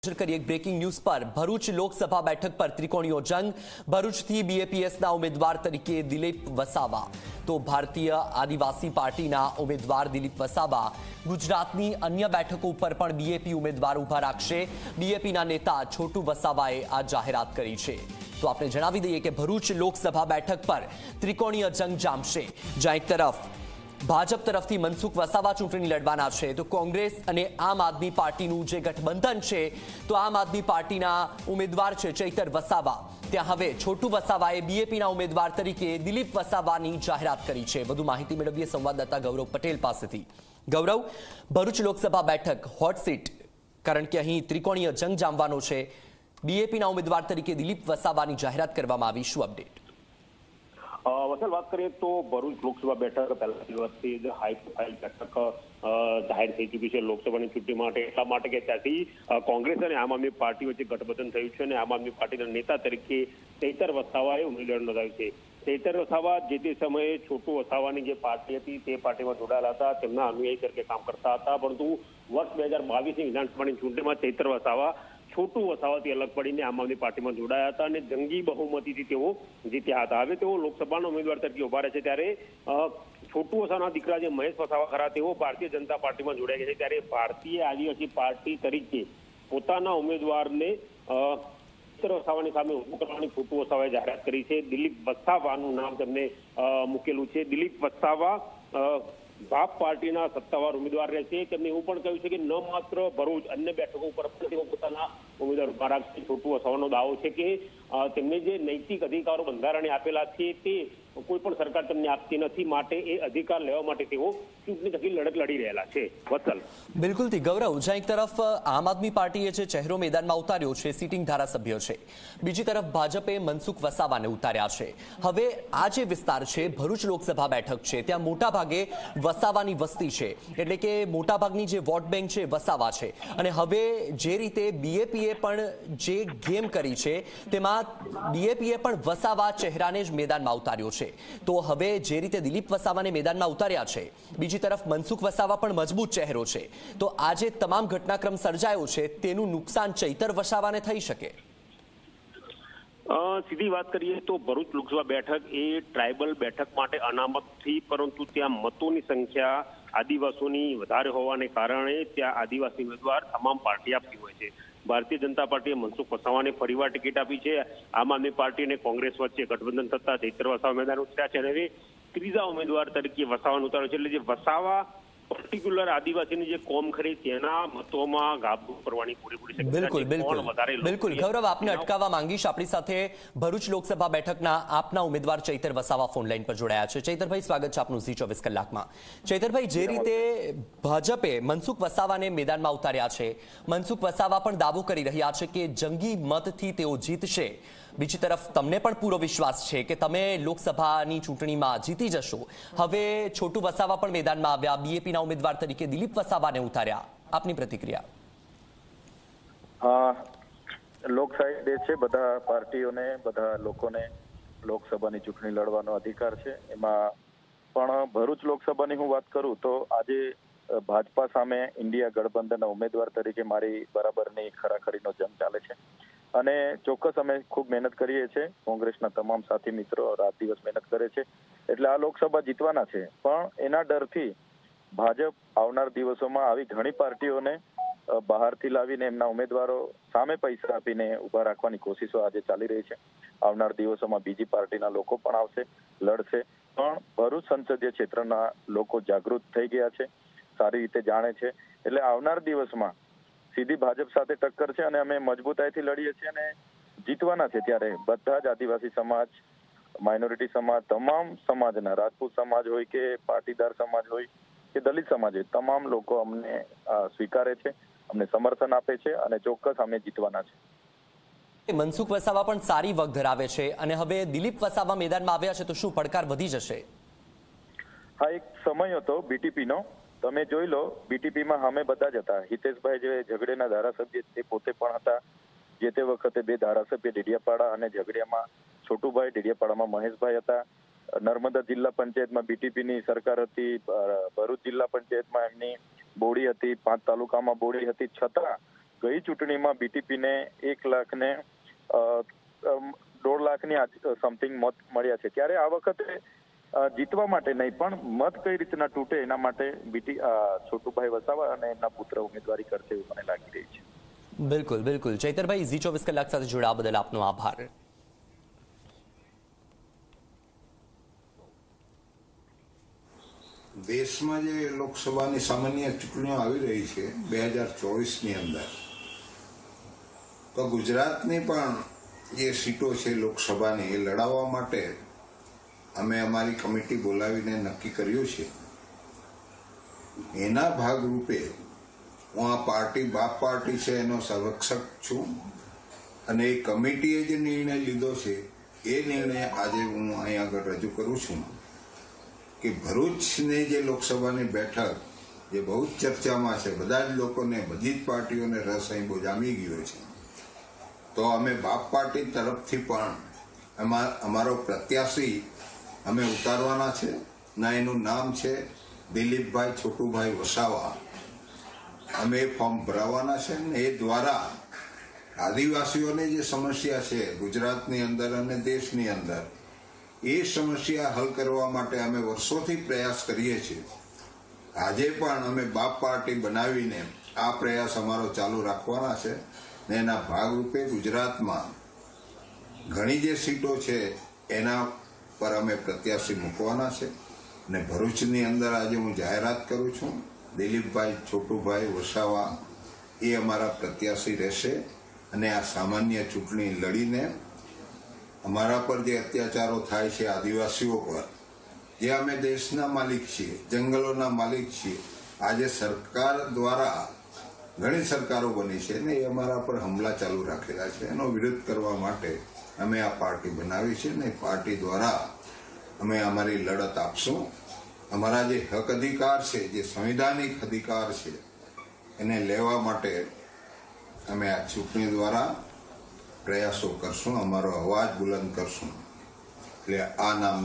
નજર કરીએ એક બ્રેકિંગ ન્યૂઝ પર ભરૂચ લોકસભા બેઠક પર ત્રિકોણીયો જંગ ભરૂચથી બીએપીએસના ઉમેદવાર તરીકે દિલીપ વસાવા તો ભારતીય આદિવાસી પાર્ટીના ઉમેદવાર દિલીપ વસાવા ગુજરાતની અન્ય બેઠકો ઉપર પણ બીએપી ઉમેદવાર ઊભા રાખશે। બીએપીના નેતા છોટુ વસાવાએ આ જાહેરાત કરી છે। તો આપણે જણાવી દઈએ કે ભરૂચ લોકસભા બેઠક પર ત્રિકોણીય જંગ જામશે। જ્યાં એક તરફ ભાજપ તરફથી મનસુખ વસાવા ચૂંટણી લડવાના છે. તો કોંગ્રેસ અને આમ આદમી પાર્ટીનું જે ગઠબંધન છે, તો આમ આદમી પાર્ટીના ઉમેદવાર છે ચૈતર વસાવા. ત્યાં હવે છોટુ વસાવાએ બીએપીના ઉમેદવાર તરીકે દિલીપ વસાવાની જાહેરાત કરી છે. વધુ માહિતી મેળવીએ સંવાદદાતા ગૌરવ પટેલ પાસેથી. ગૌરવ, ભરૂચ લોકસભા બેઠક, હોટ સીટ, કારણ કે અહીં ત્રિકોણીય જંગ જામવાનો છે. બીએપીના ઉમેદવાર તરીકે દિલીપ વસાવાની જાહેરાત કરવામાં આવી. શું અપડેટ? અ, વત્સલ વાત કરીએ તો ભરૂચ લોકસભા બેઠક પહેલા દિવસથી જ હાઈ પ્રોફાઇલ બેઠક જાહેર થઈ ચૂકી છે લોકસભાની ચૂંટણી માટે. એટલા માટે કે ત્યાંથી કોંગ્રેસ અને આમ આદમી પાર્ટી વચ્ચે ગઠબંધન થયું છે અને આમ આદમી પાર્ટીના નેતા તરીકે ચૈતર વસાવાએ ઉમેદવાર નોંધાવી છે. ચૈતર વસાવા જે તે સમયે છોટુ વસાવાની જે પાર્ટી હતી તે પાર્ટીમાં જોડાયેલા હતા. તેમના અનુયાયી તરીકે કામ કરતા હતા. પરંતુ વર્ષ બે હજાર બાવીસની વિધાનસભાની ચૂંટણીમાં ચૈતર વસાવા છોટુ વસાવાથી અલગ પડીને આમ આદમી પાર્ટીમાં જોડાયા હતા અને જંગી બહુમતીથી તેઓ જીત્યા હતા. હવે તેઓ લોકસભાના ઉમેદવાર તરીકે ઊભા રહે છે ત્યારે છોટુ વસાવાના દીકરા જે મહેશ વસાવા ખરા, તેઓ ભારતીય જનતા પાર્ટીમાં જોડાયા છે ત્યારે ભારતીય આદિવાસી પાર્ટી તરીકે પોતાના ઉમેદવારને ચિત્ર વસાવાની સામે ઉભું કરવાની છોટુ વસાવાએ જાહેરાત કરી છે. દિલીપ વસાવાનું નામ તેમને મૂકેલું છે. દિલીપ વસાવા અ, પાર્ટીના સત્તાવાર ઉમેદવાર રહેશે તેમને એવું પણ કહ્યું છે કે ન માત્ર ભરૂચ અન્ય બેઠકો ઉપર પણ તેઓ પોતાના ઉમેદવાર ઊભા રાખશે. છોટું વસાવાનો દાવો છે કે તેમને જે નૈતિક અધિકારો બંધારણે આપેલા છે, તે કોઈ પણ સરકાર તેમને આપતી નથી માટે એ અધિકાર લેવા માટે તેઓ ચૂંટણી થકી લડત લડી રહેલા છે. વત્સલ. બિલકુલથી ગૌરવ, જ્યાં એક તરફ આમ આદમી પાર્ટીએ જે ચહેરો મેદાનમાં ઉતાર્યો છે, સિટિંગ ધારાસભ્ય છે. બીજી તરફ ભાજપે મનસુખ વસાવાને ઉતાર્યા છે. હવે આ જે વિસ્તાર છે, ભરૂચ લોકસભા બેઠક છે, ત્યાં મોટા ભાગે વસાવાની વસ્તી છે. એટલે કે મોટાભાગની જે વોટ બેંક છે, વસાવા છે. અને હવે જે રીતે બીએપીએ પણ જે ગેમ કરી છે, તેમાં બીએપીએ પણ વસાવા ચહેરાને જ મેદાનમાં ઉતાર્યો છે. તો હવે જે રીતે દિલીપ વસાવાને મેદાનમાં ઉતાર્યા છે, બીજી તરફ મનસુખ વસાવા પણ મજબૂત ચહેરો છે. તો આજે તમામ ઘટનાક્રમ સર્જાયો છે, તેનું નુકસાન ચૈતર વસાવાને થઈ શકે? સીધી વાત કરીએ તો ભરૂચ લોકસભા બેઠક એ ટ્રાઇબલ બેઠક માટે અનામતથી, પરંતુ ત્યાં મતોની સંખ્યા આદિવાસીઓની વધારે હોવાને કારણે ત્યાં આદિવાસી ઉમેદવાર તમામ પાર્ટી આપતી હોય છે. ભારતીય જનતા પાર્ટીએ મનસુખ વસાવાને ફરીવાર ટિકિટ આપી છે. આમ આદમી પાર્ટી અને કોંગ્રેસ વચ્ચે ગઠબંધન થતા ચૈત્ર વસાવા મેદાન ઉતર્યા છે અને ત્રીજા ઉમેદવાર તરીકે વસાવાનું ઉતાર્યો છે. એટલે જે વસાવા પર્ટિક્યુલર આદિવાસીની જે કોમ ખરી તેના મતોમાં ગાબડું કરવાની પૂરેપૂરી શક્યતા બિલકુલ બિલકુલ. બિલકુલ. ગૌરવ આપને અટકાવવા માંગીશ. આપણી સાથે ભરૂચ લોકસભા બેઠકના આપના ઉમેદવાર ચૈતર વસાવા ફોન લાઈન પર જોડાયા છે. ચૈતરભાઈ સ્વાગત છે આપનું ઝી ચોવીસ કલાકમાં. ચૈતરભાઈ જે રીતે ભાજપે મનસુખ વસાવાને મેદાનમાં ઉતાર્યા છે મનસુખ વસાવા પણ દાવો કરી રહ્યા છે કે જંગી મતથી તેઓ જીતશે. બીજી તરફ તમને પણ પૂરો વિશ્વાસ છે કે તમે લોકસભાની ચૂંટણીમાં જીતી જશો. હવે છોટુ વસાવા પણ મેદાનમાં આવ્યા બીએપીના ઉમેદવાર તરીકે દિલીપ વસાવાને ઉતાર્યા. આપની પ્રતિક્રિયા? લોકશાહી દેશ છે, બધા પાર્ટીઓને, બધા લોકોને લોકસભાની ચૂંટણી લડવાનો અધિકાર છે. એમાં પણ ભરૂચ લોકસભાની હું વાત કરું તો આજે ભાજપા સામે ઇન્ડિયા ગઠબંધનના ઉમેદવાર તરીકે મારી બરાબરની ખરાખરીનો જંગ ચાલે છે. અને ચોક્કસ અમે ખૂબ મહેનત કરીએ છીએ. કોંગ્રેસના તમામ સાથી મિત્રો રાત દિવસ મહેનત કરે છે. એટલે આ લોકસભા જીતવાના છે. પણ એના ડરથી ભાજપ આવનાર દિવસોમાં આવી ઘણી પાર્ટીઓને બહારથી લાવીને એમના ઉમેદવારો સામે પૈસા આપીને ઊભા રાખવાની કોશિશો આજે ચાલી રહી છે. આવનાર દિવસોમાં બીજી પાર્ટીના લોકો પણ આવશે, લડશે. પણ ભરૂચ સંસદીય ક્ષેત્રના લોકો જાગૃત થઈ ગયા છે, સારી રીતે જાણે છે. એટલે આવનાર દિવસમાં સીધી ભાજપ સાથે ટક્કર છે અને અમે મજબૂતાઈથી લડીએ છીએ અને જીતવાના છે ત્યારે બધા જ આદિવાસી સમાજ, માઇનોરિટી સમાજ, તમામ સમાજના, રાજપૂત સમાજ હોય કે પાટીદાર સમાજ હોય કે દલિત સમાજે તમામ લોકો અમને સ્વીકારે છે અમને સમર્થન આપે છે અને ચોક્કસ અમે જીતવાના છે. મનસુખ વસાવા પણ સારી વગ ધરાવે છે અને હવે દિલીપ વસાવા મેદાનમાં આવ્યા છે તો શું પડકાર વધી જશે? હા એક સમય હતો બીટીપીનો. તમે જોઈ લો બીટીપીમાં અમે બધા જ હતા. હિતેશભાઈ જે ઝઘડેના ધારાસભ્ય તે પોતે પણ હતા. જે તે વખતે બે ધારાસભ્ય ડેડિયાપાડા અને ઝઘડિયામાં છોટુભાઈ ડેડિયાપાડામાં મહેશભાઈ હતા. નર્મદા જિલ્લા પંચાયતમાં બીટીપીની સરકાર હતી ભરૂચ જિલ્લા પંચાયતમાં એમની બોડી હતી પાંચ તાલુકામાં બોડી હતી. છતાં ગઈ ચૂંટણીમાં બીટીપીને એક લાખ ને અ, અમ, દોઢ લાખની સમથિંગ મત મળ્યા છે. ત્યારે આ વખતે જીતવા માટે નહીં પણ મત કઈ રીતના તૂટે એના માટે બીટી છોટુભાઈ વસાવા અને એમના પુત્ર ઉમેદવારી કરશે એવું મને લાગી રહી છે. બિલકુલ બિલકુલ. ચૈતરભાઈ ઝી ચોવીસ કલાક સાથે જોડાવા બદલ આપનો આભાર. દેશમાં જે લોકસભાની સામાન્ય ચૂંટણીઓ આવી રહી છે, બે હજાર ચોવીસની અંદર, તો ગુજરાતની પણ જે સીટો છે લોકસભાની, એ લડાવવા માટે અમે અમારી કમિટી બોલાવીને નક્કી કર્યું છે. એના ભાગરૂપે હું આ પાર્ટી, બાપ પાર્ટી છે, એનો સંરક્ષક છું અને એ કમિટીએ જે નિર્ણય લીધો છે, એ નિર્ણય આજે હું અહીંયા આગળ રજૂ કરું છું. કે ભરૂચની જે લોકસભાની બેઠક, જે બહુ જ ચર્ચામાં છે, બધા જ લોકોને, બધી જ પાર્ટીઓને રસ અહીં બહુ જામી ગયો છે. તો અમે બાપ પાર્ટી તરફથી પણ અમારો પ્રત્યાશી અમે ઉતારવાના છે. ના એનું નામ છે દિલીપભાઈ છોટુભાઈ વસાવા. અમે એ ફોર્મ ભરાવાના છે ને એ દ્વારા આદિવાસીઓની જે સમસ્યા છે ગુજરાતની અંદર અને દેશની અંદર એ સમસ્યા હલ કરવા માટે અમે વર્ષોથી પ્રયાસ કરીએ છીએ. આજે પણ અમે બાપ પાર્ટી બનાવીને આ પ્રયાસ અમારો ચાલુ રાખવાના છે ને એના ભાગરૂપે ગુજરાતમાં ઘણી જે સીટો છે એના પર અમે પ્રત્યાશી મૂકવાના છે ને ભરૂચની અંદર આજે હું જાહેરાત કરું છું. દિલીપભાઈ છોટુભાઈ વસાવા એ અમારા પ્રત્યાશી રહેશે અને આ સામાન્ય ચૂંટણી લડીને અમારા પર જે અત્યાચારો થાય છે આદિવાસીઓ પર જે અમે દેશના માલિક છીએ, જંગલોના માલિક છીએ. આજે સરકાર દ્વારા ઘણી સરકારો બની છે ને એ અમારા પર હમલા ચાલુ રાખેલા છે. એનો વિરોધ કરવા માટે અમે આ પાર્ટી બનાવી છે ને પાર્ટી દ્વારા અમે અમારી લડત આપશું. અમારા જે હક અધિકાર છે, જે સંવિધાનિક અધિકાર છે, એને લેવા માટે અમે આ ચૂંટણી દ્વારા પ્રયાસો કરશું અમારો અવાજ બુલંદ કરશું. એટલે આ નામ